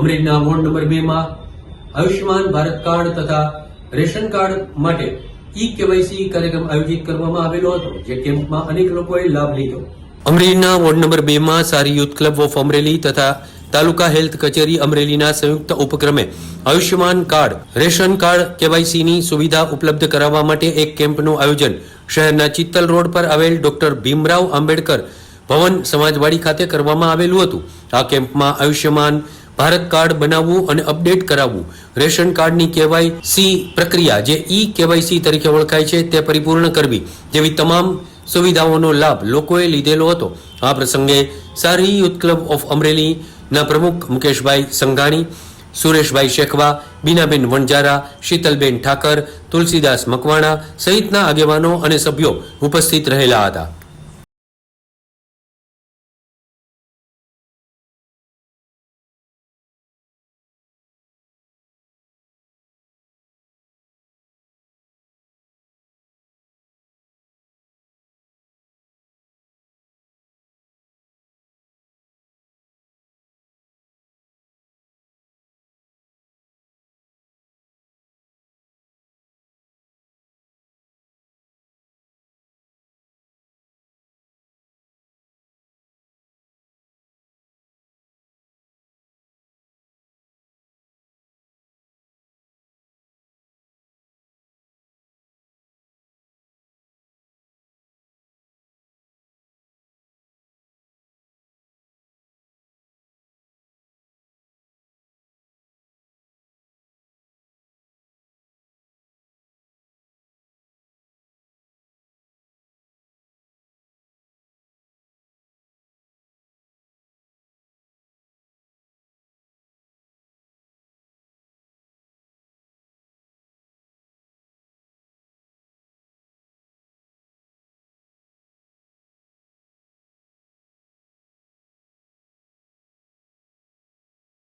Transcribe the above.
અમરેલીના ward number બે માં આયુષ્યમાન ભારત કાર્ડ તથા રેશન કાર્ડ માટે ઈ કેવાયસી કાર્યક્રમ આયોજિત કરવામાં આવેલો હતો, જે કેમ્પમાં અનેક લોકોએ લાભ લીધો. અમરેલીના વોર્ડ નંબર બે માં સારી યુથ ક્લબ ઓફ અમરેલી તથા તાલુકા હેલ્થ કચેરી અમરેલીના સંયુક્ત ઉપક્રમે આયુષ્યમાન કાર્ડ, રેશન કાર્ડ, કેવાયસીની સુવિધા ઉપલબ્ધ કરાવવા માટે એક કેમ્પનું આયોજન શહેરના ચિત્તલ રોડ પર આવેલ ડોક્ટર ભીમરાવ આંબેડકર ભવન સમાજવાડી ખાતે કરવામાં આવેલું હતું. આ કેમ્પમાં આયુષ્યમાન ભારત કાર્ડ બનાવવું અને અપડેટ કરાવવું. રેશન કાર્ડની કેવાયસી પ્રક્રિયા જે ઈ કેવાયસી તરીકે ઓળખાય છે તે પરિપૂર્ણ કરવી જેવી તમામ સુવિધાઓનો લાભ લોકોએ લીધેલો હતો. આ પ્રસંગે સારી યુથ ક્લબ ઓફ અમરેલીના પ્રમુખ મુકેશભાઈ સંઘાણી, સુરેશભાઈ શેખવા, બીનાબેન વણજારા શીતલબેન ઠાકર, તુલસીદાસ મકવાણા સહિતના આગેવાનો અને સભ્યો ઉપસ્થિત રહેલા હતા.